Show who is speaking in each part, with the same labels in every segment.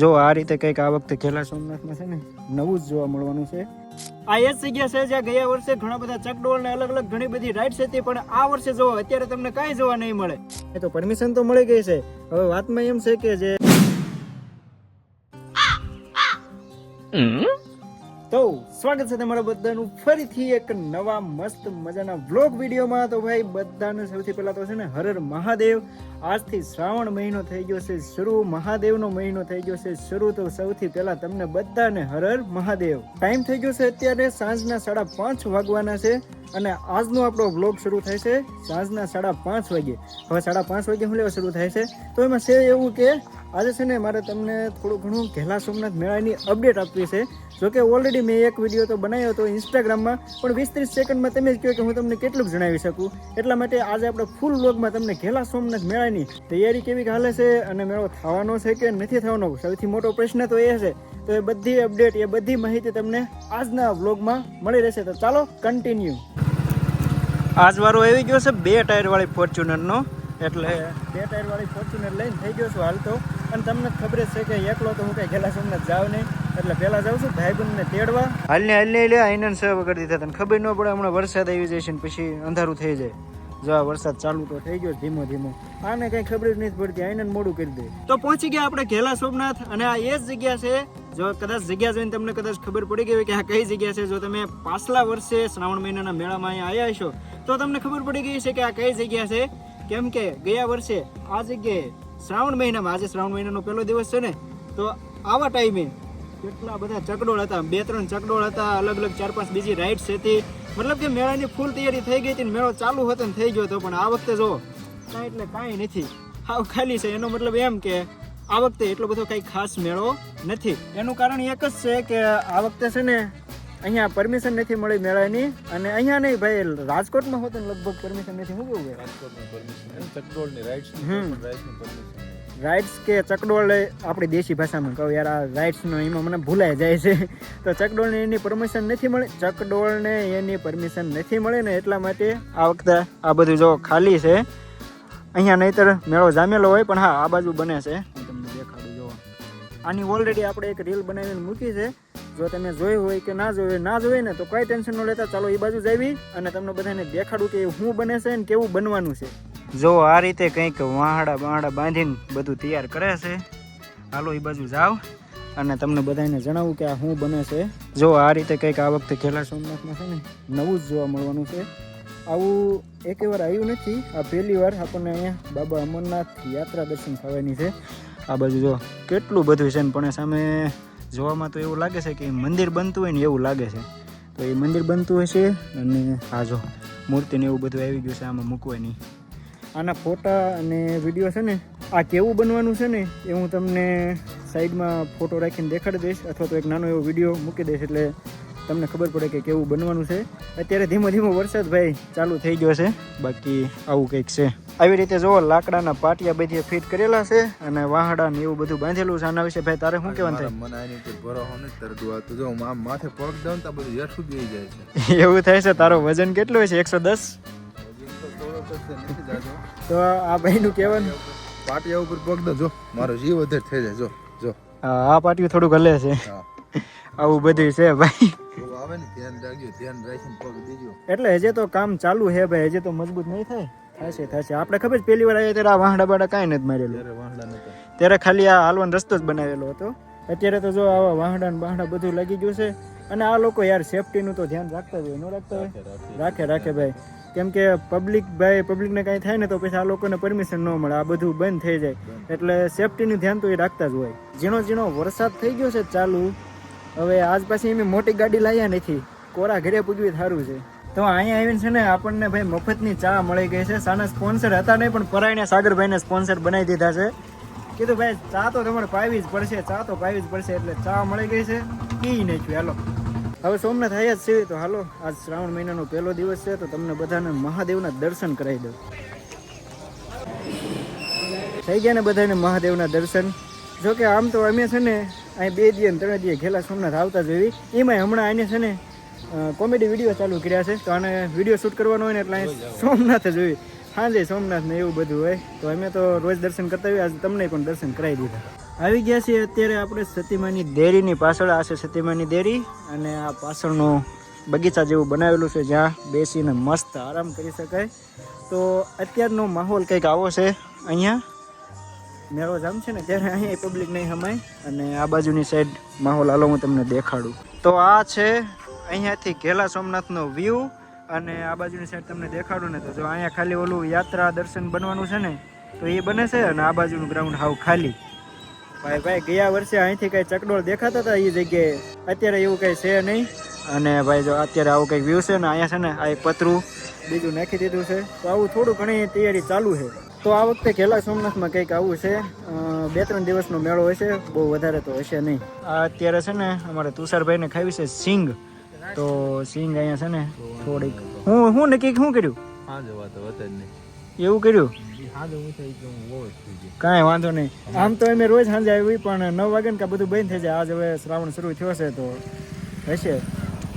Speaker 1: જો આ રીતે કંઈક આ વખતે ખેલા સોમનાથમાં છે ને નવું જ જોવા મળવાનું છે. આ એ જ જગ્યા છે જ્યાં ગયા વર્ષે ઘણા બધા ચકડોળ ને અલગ અલગ ઘણી બધી રાઇડ્સ હતી પણ આ વર્ષે જો અત્યારે તમને કાંઈ જોવા નહીં મળે. એ તો પરમિશન તો મળી ગઈ છે. હવે વાતમાં એમ છે કે જે તો સ્વાગત છે તમારા બધાનું ફરીથી એક નવા મસ્ત મજાના વ્લોગ વિડીયોમાં. તો ભાઈ, બધાને સૌથી પહેલા તો છે ને હરર મહાદેવ. આજથી શ્રાવણ મહિનો થઈ ગયો છે, શરૂ મહાદેવનો મહિનો થઈ ગયો છે, શરૂ તો સૌથી પહેલા તમને બધાને હરર મહાદેવ. ટાઈમ થઈ ગયો છે અત્યારે સાંજના સાડા પાંચ વાગવાના છે અને આજનો આપણો વ્લોગ શરૂ થાય છે સાંજના સાડા પાંચ વાગે હવે સાડા પાંચ વાગે હું લેવા શરૂ થાય છે? તો એમાં છે એવું કે આજે છે ને મારે તમને થોડું ઘણું ઘેલા સોમનાથ મેળાની અપડેટ આપવી છે. જોકે ઓલરેડી મેં એક વીડિયો તો બનાવ્યો હતો ઇન્સ્ટાગ્રામમાં પણ વીસ ત્રીસ સેકન્ડમાં તમે જ કહો કે હું તમને કેટલુંક જણાવી શકું. એટલા માટે આજે આપણે ફૂલ વ્લોગમાં તમને ઘેલા સોમનાથ મેળાની તૈયારી કેવી હાલે છે અને મેળો થવાનો છે કે નથી થવાનો સૌથી મોટો પ્રશ્ન તો એ છે. તો એ બધી અપડેટ એ બધી માહિતી તમને આજના વ્લોગમાં મળી રહેશે. તો ચાલો કન્ટિન્યુ આજ વારો આવી ગયો છે બે ટાયર વાળી ફોર્ચ્યુનરનો એટલે બે ટાયર વાળી ફોર્ચ્યુનર લઈને થઈ ગયો છું હાલ તો. અને તમને ખબર છે કે એકલો તો હું કઈ ગેલા સોમનાથ જાવ નહીં. એટલે પેલા જાઉં છું, ભાઈબંધને તેડવા. હાલને હાલને લે આઈનન સેવા કરી દીધા તને ખબર ન પડે, હમણાં વરસાદ આવી જશે ને પછી અંધારું થઈ જાય. જો આ વરસાદ ચાલુ તો થઈ ગયો ધીમો ધીમો. આને કઈ ખબર જ નથી પડતી, આઈનન મોડું કરી દે. તો પહોંચી ગયા આપણે ઘેલા સોમનાથ, અને આ એ જ જગ્યા છે, જો કદાચ જગ્યા જોઈને તમને કદાચ ખબર પડી ગઈ કે આ કઈ જગ્યા છે. જો તમે પાછલા વર્ષે શ્રાવણ મહિનાના મેળામાં અહીંયા આવ્યા છો તો તમને ખબર પડી ગઈ છે કે આ કઈ જગ્યા છે. કેમ કે ગયા વર્ષે આ જગ્યાએ શ્રાવણ મહિનામાં, આજે શ્રાવણ મહિનાનો પહેલો દિવસ છે ને, તો આવા ટાઈમે કેટલા બધા ચકડોળ હતા, બે ત્રણ ચકડોળ હતા, અલગ અલગ ચાર પાંચ બીજી રાઇડ્સ હતી. મતલબ કે મેળાની ફૂલ તૈયારી થઈ ગઈ હતી ને મેળો ચાલુ હતો ને થઈ ગયો હતો, પણ આ વખતે જો કાંઈ એટલે કાંઈ નથી. હાવ ખાલી છે, એનો મતલબ એમ કે આ વખતે એટલો બધો કંઈ ખાસ મેળો નથી. એનું કારણ એક જ છે કે આ વખતે છે ને અહીંયા પરમિશન નથી મળી મેળાની. અને અહીંયા નહીં ભાઈ રાજકોટમાં હોત ને લગભગ પરમિશન નથી. હું કેવું ભાઈ હમ. રાઇડ્સ કે ચકડોળ આપણી દેશી ભાષામાં કહું યાર આ રાઇડ્સનો એમાં મને ભૂલાઈ જાય છે. તો ચકડોળને એની પરમિશન નથી મળી. ચકડોળને એની પરમિશન નથી મળી ને એટલા માટે આ વખતે આ બધું જો ખાલી છે અહીંયા નહીતર મેળો જામેલો હોય પણ હા આ બાજુ બને છે. તમને દેખાડું જો આની ઓલરેડી આપણે એક રીલ બનાવીને મૂકી છે. જો તમે જોઈ હોય કે ના જોઈ હોય ના જોઈ ને તો કઈ ટેન્શન ન લેતા ચાલો એ બાજુ જાવી અને તમને બધાને દેખાડું કે શું બને છે ને કેવું બનવાનું છે. જો આ રીતે કંઈક વાહડા બાહડા બાંધીને બધું તૈયાર કરે છે હાલો એ બાજુ જાઓ. અને તમને બધાને જણાવું કે આ શું બને છે. જો આ રીતે કંઈક આ વખતે ખેલા સોમનાથમાં છે ને નવું જ જોવા મળવાનું છે. આવું એક વાર આવ્યું નથી આ પહેલી વાર આપણને અહીંયા બાબા અમરનાથ યાત્રા દર્શન થવાની છે. આ બાજુ જો કેટલું બધું છે ને પણ સામે જોવામાં તો એવું લાગે છે કે મંદિર બનતું હોય ને એવું લાગે છે. તો એ મંદિર બનતું હશે અને આ જો મૂર્તિને એવું બધું આવી ગયું છે, આમાં મૂકવાની આના ફોટા અને વીડિયો છે ને, આ કેવું બનવાનું છે ને, એ હું તમને સાઈડમાં ફોટો રાખીને દેખાડી દઈશ, અથવા તો એક નાનો એવો વીડિયો મૂકી દઈશ, એટલે તમને ખબર પડે કે કેવું બનવાનું છે. અત્યારે ધીમો ધીમો વરસાદ ભાઈ ચાલુ થઈ ગયો છે. બાકી આવું કંઈક છે. આવી રીતે જુઓ લાકડાના પાટિયા બધી ફિટ કરેલા છે અને વાહડા ને એવું બધું બાંધેલું છે. આના વિશે ભાઈ તારે શું કહેવાનું થાય
Speaker 2: મને આની ઉપર ભરોસો નથી આ તો જો માથે પગ દઉં તો બધું બેસી જાય છે.
Speaker 1: એવું થાય છે? તારો વજન કેટલું છે? એકસો દસ?
Speaker 2: તો
Speaker 1: આ ભાઈનું કહેવાનું?
Speaker 2: પાટિયા ઉપર પગ દો જો. મારો જીવ વધારે થઈ જાય જો જો.
Speaker 1: આ પાટિયું થોડુંક હલે છે. આવું બધું છે ભાઈ. એટલે હજે તો કામ ચાલુ છે ભાઈ હજે તો મજબૂત નહીં થાય. થશે થશે. આપણે ખબર પહેલી વાર આવ્યા ત્યારે આ વાહડા બાડા કાંઈ નથી મારેલું.
Speaker 2: ત્યારે
Speaker 1: ખાલી આ હાલવાનો રસ્તો જ બનાવેલો હતો. અત્યારે તો જો આવા વાહડા ને બાહડા બધું લાગી ગયું છે. અને આ લોકો યાર સેફટીનું તો ધ્યાન રાખતા હોય ન રાખતા હોય? રાખે રાખે. ભાઈ. કેમ કે પબ્લિક ભાઈ પબ્લિકને કાંઈ થાય ને તો પછી આ લોકોને પરમિશન ન મળે આ બધું બંધ થઈ જાય. એટલે સેફટીનું ધ્યાન તો એ રાખતા જ હોય. ઝીણો ઝીણો વરસાદ થઈ ગયો છે ચાલુ. હવે આજ પાછી એમ મોટી ગાડી લાવ્યા નથી. કોરા ઘરે પૂજવી સારું છે. તો અહીંયા આવીને છે ને આપણને ભાઈ મફતની ચા મળી ગઈ છે. સાના સ્પોન્સર હતા નહીં, પણ પરાયણે સાગરભાઈને સ્પોન્સર બનાવી દીધા છે. કીધું ભાઈ, ચા તો તમારે પાવી જ પડશે, ચા તો પાવી જ પડશે, એટલે ચા મળી ગઈ છે. પી નાખ્યું હાલો. હવે સોમનાથ આવ્યા જ છે તો હાલો, આજ શ્રાવણ મહિનાનો પહેલો દિવસ છે, તો તમને બધાને મહાદેવના દર્શન કરાવી દઉં. થઈ ગયા ને બધાને મહાદેવના દર્શન? જોકે આમ તો અમે છે ને અહીં બે દિવસ ને ત્રણ દિવસ ઘેલા સોમનાથ આવતા જોઈ એમાંય હમણાં આને છે ને કોમેડી વીડિયો ચાલુ કર્યા છે. તો આને વીડિયો શૂટ કરવાનો હોય ને એટલે અહીં સોમનાથ જ હોય. સાંજે સોમનાથ ને એવું બધું હોય. તો અમે તો રોજ દર્શન કરતા હોઈએ. આજે તમને પણ દર્શન કરાવી દીધા. આવી ગયા છીએ અત્યારે આપણે સતીમાની ડેરીની પાછળ. આ છે સતીમાની ડેરી અને આ પાછળનો બગીચા જેવું બનાવેલું છે, જ્યાં બેસીને મસ્ત આરામ કરી શકાય. તો અત્યારનો માહોલ કંઈક આવો છે અહીંયા? મેળો જામ છે ને ત્યારે અહીંયા પબ્લિક નહીં સમાય અને આ બાજુની સાઈડ માહોલ હાલો હું તમને દેખાડું. તો આ છે અહીંયાથી ઘેલા સોમનાથનો વ્યૂ અને આ બાજુની સાઈડ તમને દેખાડું ને તો જો અહીંયા ખાલી ઓલું યાત્રા દર્શન બનવાનું છે ને, તો એ બને છે અને આ બાજુનું ગ્રાઉન્ડ હાવ ખાલી. ભાઈ ભાઈ, ગયા વર્ષે અહીંથી કઈ ચકડોળ દેખાતા હતા એ જગ્યાએ? અત્યારે એવું કઈ છે નહીં. અને ભાઈ, જો અત્યારે આવું કંઈક વ્યૂ છે ને, અહીંયા છે ને આ એક પતરું બીજું નાખી દીધું છે. તો આવું થોડું ઘણી તૈયારી ચાલુ છે. તો આ વખતે ખેલા સોમનાથમાં કંઈક આવું છે? બે ત્રણ દિવસનો મેળો હશે બહુ વધારે તો હશે નહીં. આ અત્યારે છે ને અમારે તુષારભાઈને ખાવી છે સિંગ. તો સિંગ અહીંયા છે ને થોડીક હું હું નક્કી શું કર્યું?
Speaker 2: હા જવા તો નહીં
Speaker 1: એવું કર્યું? કાંઈ વાંધો નહીં. આમ તો અમે રોજ સાંજે આવી પણ નવ વાગે ને બધું બંધ થઈ જાય. આજ હવે શ્રાવણ શરૂ થયો છે તો હશે.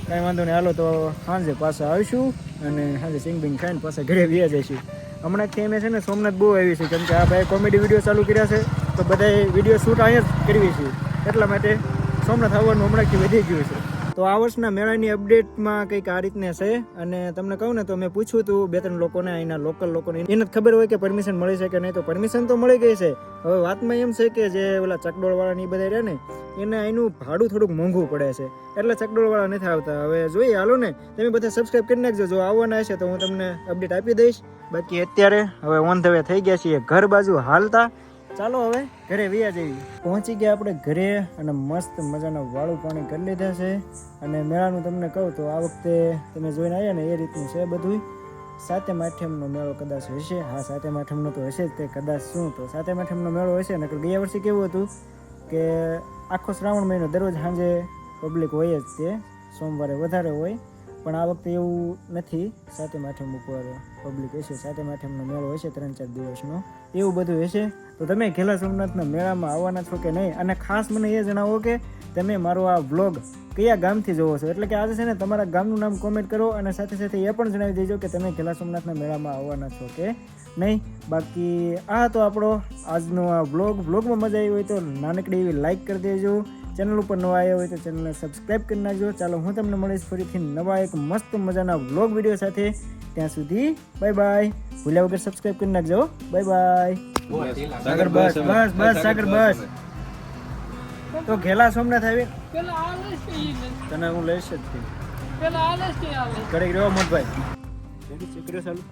Speaker 1: કાંઈ વાંધો નહીં. હાલો તો સાંજે પાછા આવીશું અને સાંજે સિંગ બિંગ ખાઈને પાછા ઘરે વ્યા જઈશું. હમણાંથી અમે છે ને સોમનાથ બહુ આવી છે. કેમ કે આ ભાઈ કોમેડી વીડિયો ચાલુ કર્યા છે, તો બધાએ વીડિયો શૂટ અહીંયા જ કરવી છે. એટલા માટે સોમનાથ આવવાનું હમણાંથી વધી ગયું છે. તો આ વર્ષના મેળાની અપડેટમાં કંઈક આ રીતને છે અને તમને કહું ને તો મેં પૂછ્યું હતું બે ત્રણ લોકોને, અહીંના લોકલ લોકોને. એને ખબર હોય કે પરમિશન મળી છે કે નહીં, તો પરમિશન તો મળી ગઈ છે. હવે વાતમાં એમ છે કે જે ઓલા ચકડોળવાળાની બધા રહે ને, એને અહીંનું ભાડું થોડુંક મોંઘું પડે છે. એટલે ચકડોળવાળા નથી આવતા. હવે જોઈએ, હાલો ને, તમે બધા સબસ્ક્રાઈબ કરી નાખજો. જો આવવાના હશે તો હું તમને અપડેટ આપી દઈશ. બાકી અત્યારે હવે ઓન ધ વે થઈ ગયા છીએ ઘર બાજુ હાલતા. ચાલો હવે ઘરે વ્યા જઈએ. પહોંચી ગયા આપણે ઘરે અને મસ્ત મજાના વાળું પાણી કરી લીધા છે. અને મેળાનું તમને કહું તો આ વખતે તમે જોઈને આવ્યા ને એ રીતનું છે બધું સાતમ આઠમનો મેળો કદાચ હશે. હા સાતમ આઠમનો તો હશે જ તે કદાચ શું? તો સાતમ આઠમનો મેળો હશે ને ગયા વર્ષે કેવું હતું કે આખો શ્રાવણ મહિનો દરરોજ સાંજે પબ્લિક હોય જ તે. સોમવારે વધારે હોય. પણ આ વખતે એવું નથી. સાતમ આઠમ ઉપર પબ્લિક હશે સાતમ આઠમનો મેળો હશે ત્રણ ચાર દિવસનો. એવું બધું હશે. તો તમે ઘેલા સોમનાથના મેળામાં આવવાના છો કે નહીં? અને ખાસ મને એ જણાવો કે તમે મારો આ વ્લોગ કયા ગામથી જોવો છો? એટલે કે આજે છે ને તમારા ગામનું નામ કોમેન્ટ કરો અને સાથે સાથે એ પણ જણાવી દેજો કે તમે ઘેલા સોમનાથના મેળામાં આવવાના છો કે નહીં? બાકી આ તો આપણો આજનો આ વ્લોગ. વ્લોગમાં મજા આવી હોય તો નાનકડી એવી લાઇક કરી દેજો. ચેનલ ઉપર નવા આવ્યા હોય તો ચેનલને સબસ્ક્રાઈબ કરી નાખજો. ચાલો હું તમને મળીશ ફરીથી નવા એક મસ્ત મજાના વ્લોગ વીડિયો સાથે. ત્યાં સુધી બાય બાય ભૂલ્યા વગર સબસ્ક્રાઈબ કરી નાખજો બાય બાય સાગર બસ બસ બસ સાગર બસ. તો ઘેલા સોમનાથ આવી. તને હું લઈશ જ ઘડીક રહ્યો મોટભાઈ ચીકર્યો ચક્ર ચાલુ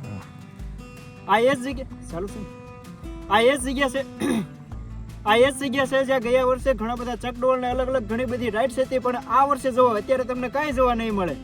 Speaker 1: આ એ જ જગ્યા ચાલુ છે આ એ જ જગ્યા છે. આ એ જ જગ્યા છે જ્યાં ગયા વર્ષે ઘણા બધા ચકડોળ ને અલગ અલગ ઘણી બધી રાઇડ્સ હતી પણ આ વર્ષે જોવા અત્યારે તમને કાંઈ જોવા નહીં મળે.